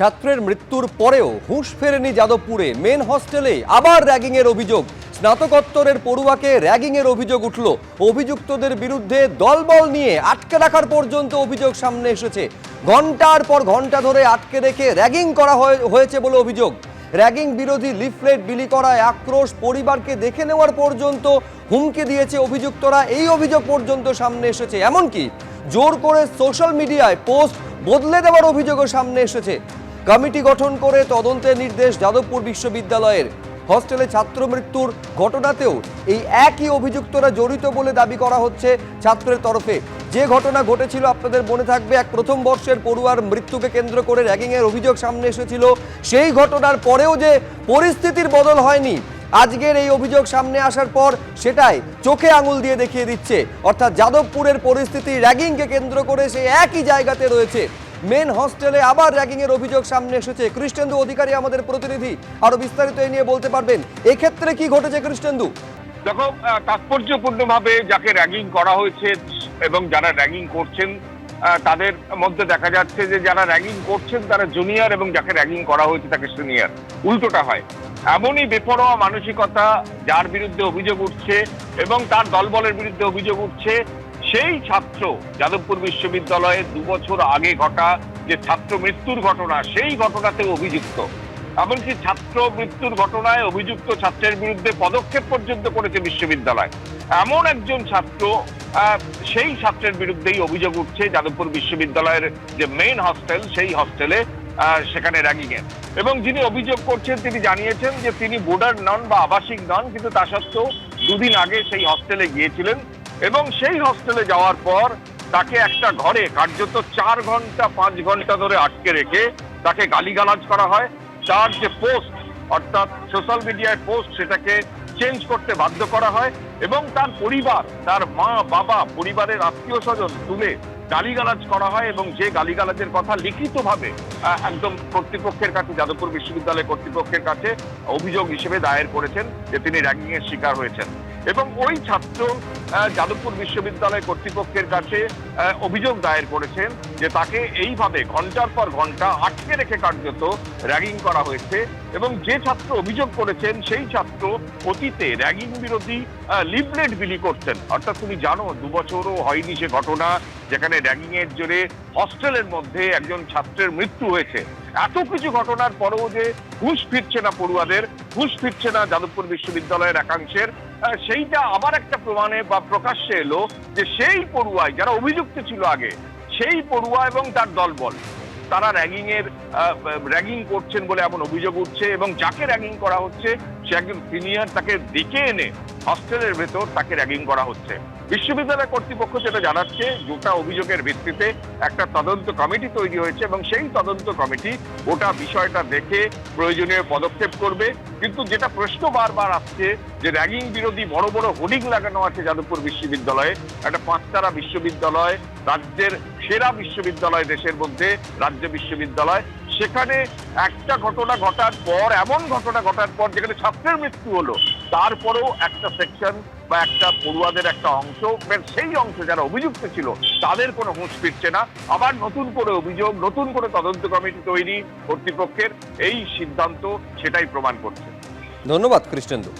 ছাত্রের মৃত্যুর পরেও হুঁশ ফেরেনি যাদবপুরে। মেন হস্টেলে আবার র্যাগিংয়ের অভিযোগ। স্নাতকোত্তরের পড়ুয়াকে র্যাগিংয়ের অভিযোগ উঠল। অভিযুক্তদের বিরুদ্ধে দলবল নিয়ে আটকে রাখার পর্যন্ত অভিযোগ সামনে এসেছে। ঘণ্টার পর ঘণ্টা ধরে আটকে রেখে র্যাগিং করা হয়ে- হয়েছে বলে অভিযোগ। র্যাগিং বিরোধী লিফলেট বিলি করায় আক্রোশ পরিবারকে দেখে নেওয়ার পর্যন্ত হুমকি দিয়েছে অভিযুক্তরা। এই অভিযোগ পর্যন্ত সামনে এসেছে। এমনকি জোর করে সোশ্যাল মিডিয়ায় পোস্ট বদলে দেওয়ার অভিযোগও সামনে এসেছে। কমিটি গঠন করে তদন্তের নির্দেশ যাদবপুর বিশ্ববিদ্যালয়ের। হস্টেলে ছাত্র মৃত্যুর ঘটনাতেও এই একই অভিযুক্তরা জড়িত বলে দাবি করা হচ্ছে ছাত্রের তরফে। যে ঘটনা ঘটেছিল আপনাদের মনে থাকবে, এক প্রথম বর্ষের পড়ুয়ার মৃত্যুকে কেন্দ্র করে র্যাগিংয়ের অভিযোগ সামনে এসেছিল। সেই ঘটনার পরেও যে পরিস্থিতির বদল হয়নি, আজকের এই অভিযোগ সামনে আসার পর সেটাই চোখে আঙুল দিয়ে দেখিয়ে দিচ্ছে। অর্থাৎ যাদবপুরের পরিস্থিতি র্যাগিংকে কেন্দ্র করে সেই একই জায়গাতে রয়েছে মেন হস্টেলে আবার র্যাগিং এর অভিযোগ সামনে এসেছে। কৃষ্ণেন্দু অধিকারী আমাদের প্রতিনিধি, আরও বিস্তারিত এ নিয়ে বলতে পারবেন। এক্ষেত্রে কি ঘটেছে কৃষ্ণেন্দু? দেখো তাৎপর্যপূর্ণভাবে যাকে র্যাগিং করা হয়েছে এবং যারা র্যাগিং করছেন তাদের মধ্যে দেখা যাচ্ছে যে যারা র্যাগিং করছেন, তারা জুনিয়র এবং যাকে র্যাগিং করা হয়েছে তাকে সিনিয়র। উল্টোটা হয়। এমনই বেপরোয়া মানসিকতা যার বিরুদ্ধে অভিযোগ উঠছে এবং তার দলবলের বিরুদ্ধে অভিযোগ উঠছে সেই ছাত্র যাদবপুর বিশ্ববিদ্যালয়ে দু বছর আগে ঘটা যে ছাত্র মৃত্যুর ঘটনা, সেই ঘটনাতে অভিযুক্ত। এমনকি ছাত্র মৃত্যুর ঘটনায় অভিযুক্ত ছাত্রের বিরুদ্ধে পদক্ষেপ পর্যন্ত করেছে বিশ্ববিদ্যালয়। এমন একজন ছাত্র সেই ছাত্রের বিরুদ্ধেই অভিযোগ উঠছে যাদবপুর বিশ্ববিদ্যালয়ের যে মেইন হস্টেল সেই হস্টেলে সেখানে র্যাগিং এর এবং যিনি অভিযোগ করছেন, তিনি জানিয়েছেন যে তিনি বোর্ডার নন বা আবাসিক নন, কিন্তু তা সত্ত্বেও দুদিন আগে সেই হস্টেলে গিয়েছিলেন। এবং সেই হস্টেলে যাওয়ার পর তাকে একটা ঘরে, কার্যত চার ঘণ্টা, পাঁচ ঘণ্টা ধরে আটকে রেখে তাকে গালিগালাজ করা হয়। তার যে পোস্ট অর্থাৎ সোশ্যাল মিডিয়ায় পোস্ট সেটাকে চেঞ্জ করতে বাধ্য করা হয় এবং তার পরিবার, তার মা, বাবা, পরিবারের আত্মীয় স্বজন তুলে গালিগালাজ করা হয় এবং যে গালিগালাজের কথা লিখিতভাবে একদম কর্তৃপক্ষের কাছে, যাদবপুর বিশ্ববিদ্যালয় কর্তৃপক্ষের কাছে অভিযোগ হিসেবে দায়ের করেছেন যে তিনি র্যাগিং এর শিকার হয়েছেন। এবং ওই ছাত্র যাদবপুর বিশ্ববিদ্যালয় কর্তৃপক্ষের কাছে অভিযোগ দায়ের করেছেন যে তাকে এইভাবে ঘণ্টার পর ঘণ্টা আটকে রেখে কার্যত র্যাগিং করা হয়েছে এবং যে ছাত্র অভিযোগ করেছেন সেই ছাত্র অতীতে র্যাগিং বিরোধী লিফলেট বিলি করতেন। অর্থাৎ তুমি জানো দু বছরও হয়নি সে ঘটনা যেখানে র্যাগিং এর জোরে হস্টেলের মধ্যে একজন ছাত্রের মৃত্যু হয়েছে। এত কিছু ঘটনার পরেও যে হুঁশ ফিরছে না পড়ুয়াদের, হুঁশ ফিরছে না যাদবপুর বিশ্ববিদ্যালয়ের একাংশের সেইটা আবার একটা প্রমাণে বা প্রকাশ্যে এলো যে সেই পড়ুয়ায় যারা অভিযুক্ত ছিল আগে, সেই পড়ুয়া এবং তার দলবল। তারা র্যাগিং এর র্যাগিং করছেন বলে এমন অভিযোগ উঠছে এবং যাকে র্যাগিং করা হচ্ছে, সে একজন সিনিয়র, তাকে ডেকে এনে হস্টেলের ভেতর তাকে র্যাগিং করা হচ্ছে। বিশ্ববিদ্যালয় কর্তৃপক্ষ যেটা জানাচ্ছে, গোটা অভিযোগের ভিত্তিতে একটা তদন্ত কমিটি তৈরি হয়েছে এবং সেই তদন্ত কমিটি গোটা বিষয়টা দেখে প্রয়োজনীয় পদক্ষেপ করবে। কিন্তু যেটা প্রশ্ন বারবার আসছে যে র্যাগিং বিরোধী বড় বড় হোর্ডিং লাগানো আছে যাদবপুর বিশ্ববিদ্যালয়ে। একটা পাঁচতারা বিশ্ববিদ্যালয়, রাজ্যের সেরা বিশ্ববিদ্যালয় দেশের মধ্যে রাজ্য বিশ্ববিদ্যালয়। সেখানে একটা ঘটনা ঘটার পর, এমন ঘটনা ঘটার পর যেখানে ছাত্রের মৃত্যু হলো, তারপরেও একটা সেকশন বা একটা পড়ুয়াদের একটা অংশ সেই অংশ যারা অভিযুক্ত ছিল, তাদের কোনো হুঁশ ফিরছে না। আবার নতুন করে অভিযোগ, নতুন করে তদন্ত কমিটি তৈরি কর্তৃপক্ষের, এই সিদ্ধান্ত সেটাই প্রমাণ করছে। ধন্যবাদ কৃষ্ণেন্দু।